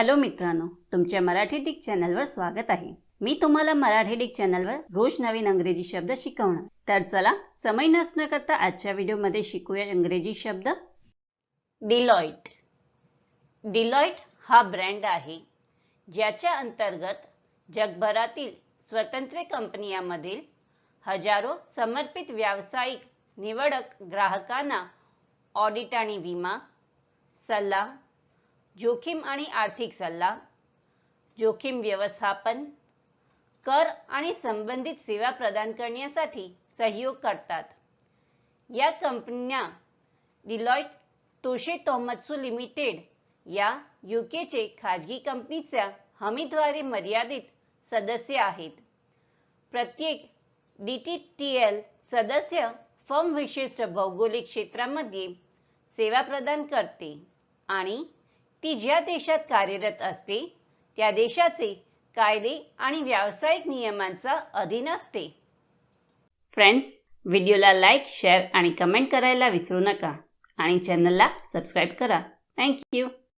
Hello मित्रांनो तुमच्या Marathi Dick चॅनलवर स्वागत आहे. मी तुम्हाला मराठी डिक चॅनलवर रोज नवीन अंग्रेजी शब्द शिकवणार. तर चला समय नसणं करता आजच्या व्हिडिओमध्ये शिकूया इंग्रजी शब्द. डिलॉईट डिलॉईट हा ब्रँड आहे ज्याच्या अंतर्गत जगभरातील स्वतंत्र कंपन्यांमधील हजारो समर्पित व्यावसायिक निवडक ग्राहकांना ऑडिट आणि विमा सल्ला जोखीम आणि आर्थिक सल्ला जोखीम व्यवस्थापन कर आणि संबंधित सेवा प्रदान करण्यासाठी सहयोग करतात. या कंपन्या डिलॉईट तोशे तोमत्सू लिमिटेड या युकेचे खाजगी कंपनीच्या हमीद्वारे मर्यादित सदस्य आहेत. प्रत्येक डी टी टी एल सदस्य फर्म विशिष्ट भौगोलिक क्षेत्रामध्ये सेवा प्रदान करते आणि ती ज्या देशात कार्यरत असते त्या देशाचे कायदे आणि व्यावसायिक नियमांचा अधीन असते. फ्रेंड्स व्हिडिओला लाईक शेअर आणि कमेंट करायला विसरू नका. आणि चॅनलला सबस्क्राईब करा. थँक्यू